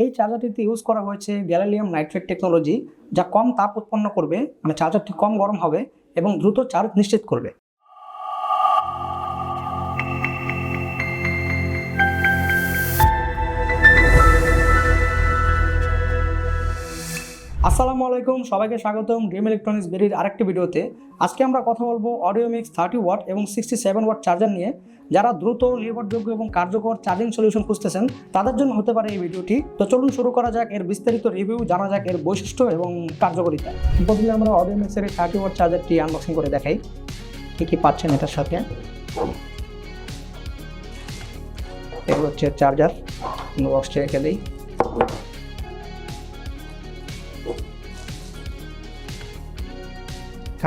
এই চার্জারটিতে ইউজ করা হয়েছে গ্যালালিয়াম নাইট্রেট টেকনোলজি যা কম তাপ উৎপন্ন করবে মানে চার্জারটি কম গরম হবে এবং দ্রুত চার্জ নিশ্চিত করবে। আসসালামু আলাইকুম, সবাইকে স্বাগতম ড্রিম ইলেকট্রনিক্স বেরির আরেকটি ভিডিওতে। আজকে আমরা কথা বলব অডিও মিক্স থার্টি ওয়াট এবং সিক্সটি সেভেন ওয়াট চার্জার নিয়ে। যারা দ্রুত, নির্ভরযোগ্য এবং কার্যকর চার্জিং সলিউশন খুঁজতেছেন, তাদের জন্য হতে পারে এই ভিডিওটি। তো চলুন শুরু করা যাক, এর বিস্তারিত রিভিউ জানা যাক এর বৈশিষ্ট্য এবং কার্যকারিতা। প্রথমে আমরা অডিও মিক্সের এই থার্টি ওয়াট চার্জারটি আনবক্সিং করে দেখাই। কী কী পাচ্ছেন এটার সাথে? এগুলো হচ্ছে চার্জার বক্সটি রেখে দিই।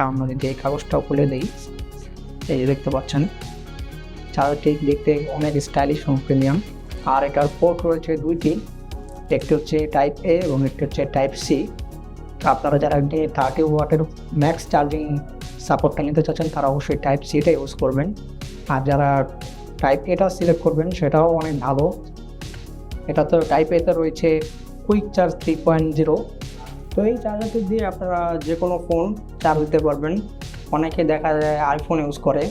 আমরা যদি এই কাগজটাও খুলে দিই। এই যে দেখতে পাচ্ছেন চার্জারটি দেখতে অনেক স্টাইলিশ এবং প্রিমিয়াম আর এটার পোর্ট রয়েছে দুইটি, একটি হচ্ছে টাইপ এ এবং একটি হচ্ছে টাইপ সি আপনারা যারা থার্টি ওয়াটের ম্যাক্স চার্জিং সাপোর্টটা নিতে চাচ্ছেন, তারা অবশ্যই টাইপ সিটা ইউজ করবেন। আর যারা টাইপ এটা সিলেক্ট করবেন, সেটাও অনেক ভালো। এটা তো টাইপ এতে রয়েছে quick charge three point zero তো এই চার্জারটি দিয়ে আপনারা যে কোনো ফোন চার্জ দিতে পারবেন। অনেকে দেখা যায় আইফোন ইউজ করে,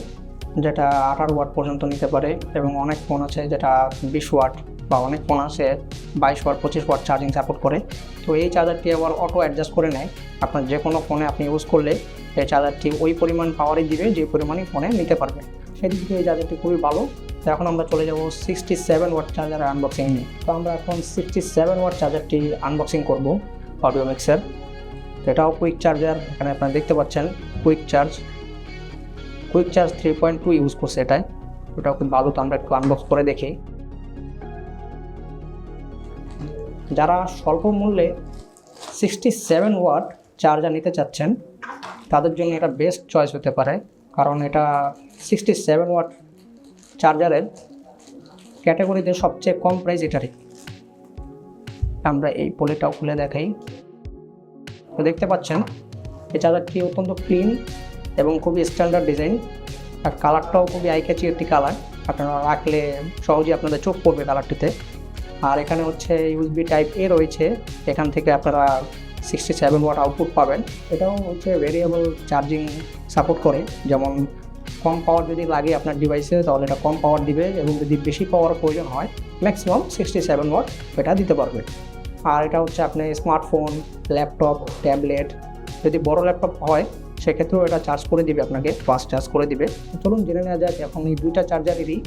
যেটা আঠারো ওয়াট পর্যন্ত নিতে পারে এবং অনেক ফোন আছে যেটা বিশ ওয়াট বা অনেক ফোন আছে বাইশ ওয়াট পঁচিশ ওয়াট চার্জিং সাপোর্ট করে। তো এই চার্জারটি আবার অটো অ্যাডজাস্ট করে নেয়। আপনার যে কোনো ফোনে আপনি ইউজ করলে এই চার্জারটি ওই পরিমাণ পাওয়ারই দিবে, যে পরিমাণই ফোনে নিতে পারবে। সেদিক থেকে এই চার্জারটি খুবই ভালো। তো এখন আমরা চলে যাব sixty seven watt charger unboxing নিয়ে। তো আমরা এখন সিক্সটি সেভেন ওয়াট চার্জারটি আনবক্সিং করব। অডিও মিক্সার তো এটাও কুইক চার্জার এখানে আপনারা দেখতে পাচ্ছেন quick charge quick charge three point two use করছে এটাই। ওটাও খুব ভালো, তো আমরা একটু আনবক্স করে দেখি। যারা স্বল্প মূল্যে সিক্সটি সেভেন ওয়াট চার্জার নিতে চাচ্ছেন, তাদের জন্য এটা বেস্ট চয়েস হতে পারে। কারণ এটা সিক্সটি সেভেন ওয়াট চার্জারের ক্যাটাগরিতে সবচেয়ে কম প্রাইস এটারই। আমরা এই পোলেটাও খুলে দেখাই। তো দেখতে পাচ্ছেন, এই চার্জারটি অত্যন্ত ক্লিন এবং খুবই স্ট্যান্ডার্ড ডিজাইন আর কালারটাও খুবই আইক্যাচি একটি কালার আপনারা রাখলে সহজেই আপনাদের চোখ পড়বে কালারটিতে আর এখানে হচ্ছে ইউএসবি টাইপ এ রয়েছে। এখান থেকে আপনারা সিক্সটি সেভেন ওয়াট আউটপুট পাবেন। এটাও হচ্ছে ভেরিয়েবল চার্জিং সাপোর্ট করে। যেমন কম পাওয়ার যদি লাগে আপনার ডিভাইসে তাহলে এটা কম পাওয়ার দিবে এবং যদি বেশি পাওয়ার প্রয়োজন হয় ম্যাক্সিমাম সিক্সটি সেভেন ওয়াট এটা দিতে পারবে। আর এটা হচ্ছে আপনি স্মার্টফোন ল্যাপটপ ট্যাবলেট যদি বড় ল্যাপটপ হয়, সেক্ষেত্রেও এটা চার্জ করে দিবে আপনাকে ফাস্ট চার্জ করে দিবে। চলুন জেনে নেওয়া যাক, এখন এই দুইটা চার্জারেরই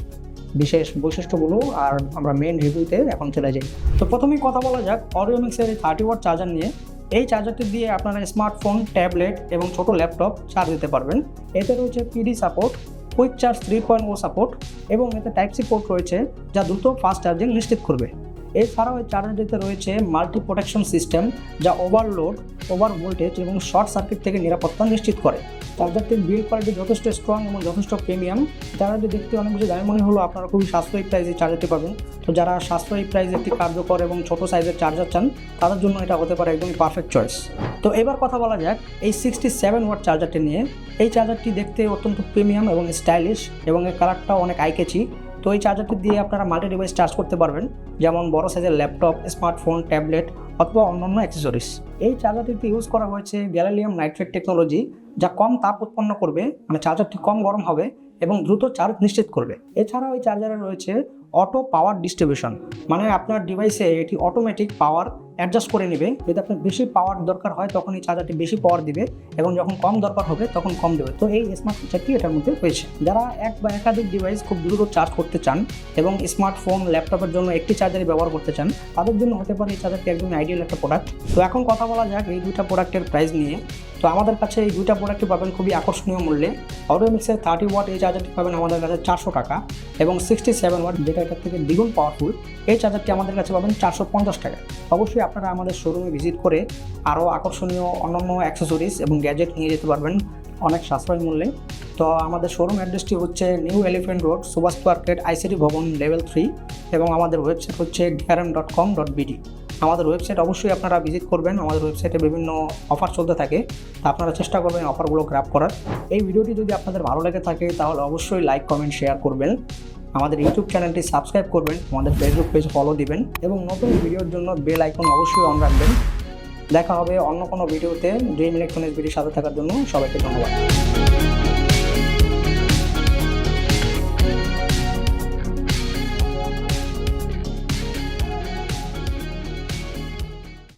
বিশেষ বৈশিষ্ট্যগুলো আর আমরা মেন রিভিউতে এখন চলে যাই। তো প্রথমেই কথা বলা যাক অরিওমিক্সের এই থার্টি ওয়াট চার্জার নিয়ে। এই চার্জারটি দিয়ে আপনারা স্মার্টফোন ট্যাবলেট এবং ছোট ল্যাপটপ চার্জ দিতে পারবেন। এতে রয়েছে PD support quick charge three point ও সাপোর্ট এবং এতে টাইপ সি পোর্ট রয়েছে, যা দ্রুত ফাস্ট চার্জিং নিশ্চিত করবে। এছাড়াও এই চার্জারটিতে রয়েছে মাল্টি প্রোটেকশন সিস্টেম যা ওভারলোড ওভার ভোল্টেজ এবং শর্ট সার্কিট থেকে নিরাপত্তা নিশ্চিত করে। চার্জারটির বিল্ড কোয়ালিটি যথেষ্ট স্ট্রং এবং যথেষ্ট প্রিমিয়াম চার্জারটি দেখতে অনেক বেশি দামি মনে হলো, আপনারা খুবই সাশ্রয়ী প্রাইসে চার্জারটি পাবেন তো যারা সাশ্রয়ী প্রাইসে একটি কার্যকর এবং ছোট সাইজের চার্জার চান, তাদের জন্য এটা হতে পারে একদমই পারফেক্ট চয়েস তো এবার কথা বলা যাক এই সিক্সটি সেভেন ওয়াট চার্জারটি নিয়ে। এই চার্জারটি দেখতে অত্যন্ত প্রিমিয়াম এবং স্টাইলিশ এবং এর কালারটাও অনেক আইকেচি তো এই চার্জারটি দিয়ে আপনারা মাল্টি ডিভাইস চার্জ করতে পারবেন, যেমন বড় সাইজের ল্যাপটপ স্মার্টফোন ট্যাবলেট অথবা অন্যান্য অ্যাক্সেসরিজ এই চার্জারটিতে ইউজ করা হয়েছে গ্যালালিয়াম নাইট্রেট টেকনোলজি যা কম তাপ উৎপন্ন করবে মানে চার্জারটি কম গরম হবে এবং দ্রুত চার্জ নিশ্চিত করবে। এছাড়াও এই চার্জারে রয়েছে অটো পাওয়ার ডিস্ট্রিবিউশন মানে আপনার ডিভাইসে এটি অটোমেটিক পাওয়ার অ্যাডজাস্ট করে নেবে। যদি আপনার বেশি পাওয়ার দরকার হয়, তখন এই চার্জারটি বেশি পাওয়ার দিবে এবং যখন কম দরকার হবে, তখন কম দেবে। তো এই স্মার্ট ফিচারটি এটার মধ্যে রয়েছে। যারা এক বা একাধিক ডিভাইস খুব দ্রুত চার্জ করতে চান এবং স্মার্টফোন ল্যাপটপের জন্য একটি চার্জারই ব্যবহার করতে চান, তাদের জন্য হতে পারে এই চার্জারটি একদম আইডিয়াল একটা প্রোডাক্ট তো এখন কথা বলা যাক এই দুইটা প্রোডাক্টের প্রাইস নিয়ে। তো আমাদের কাছে এই দুইটা প্রোডাক্টই পাবেন খুবই আকর্ষণীয় মূল্যে। অটোমিক্সের থার্টি ওয়াট এই চার্জারটি পাবেন আমাদের কাছে চারশো টাকা এবং সিক্সটি সেভেন ওয়াট যেটা এটার থেকে দ্বিগুণ পাওয়ারফুল। এই চার্জারটি আমাদের কাছে পাবেন চারশো পঞ্চাশ টাকা অবশ্যই আপনারা আমাদের শোরুমে ভিজিট করে আরও আকর্ষণীয় অন্যান্য অ্যাক্সেসরিজ এবং গ্যাজেট নিয়ে যেতে পারবেন অনেক সাশ্রয় মূল্যে। তো আমাদের শোরুম অ্যাড্রেসটি হচ্ছে new elephant road Subhash market ICT Bhaban level three এবং আমাদের ওয়েবসাইট হচ্ছে DRM dot com dot BD আমাদের ওয়েবসাইট অবশ্যই আপনারা ভিজিট করবেন। আমাদের ওয়েবসাইটে বিভিন্ন অফার চলতে থাকে। তা আপনারা চেষ্টা করবেন অফারগুলো গ্র্যাপ করার। এই ভিডিওটি যদি আপনাদের ভালো লেগে থাকে, তাহলে অবশ্যই লাইক কমেন্ট শেয়ার করবেন। আমাদের ইউটিউব চ্যানেলটি সাবস্ক্রাইব করবেন, আমাদের ফেসবুক পেজ ফলো দিবেন এবং নতুন ভিডিওর জন্য বেল আইকন অবশ্যই অন রাখবেন। দেখা হবে অন্য কোনো ভিডিওতে ড্রিম ইলেকট্রনিক্স ভিডিও সাথে থাকার জন্য সবাইকে ধন্যবাদ।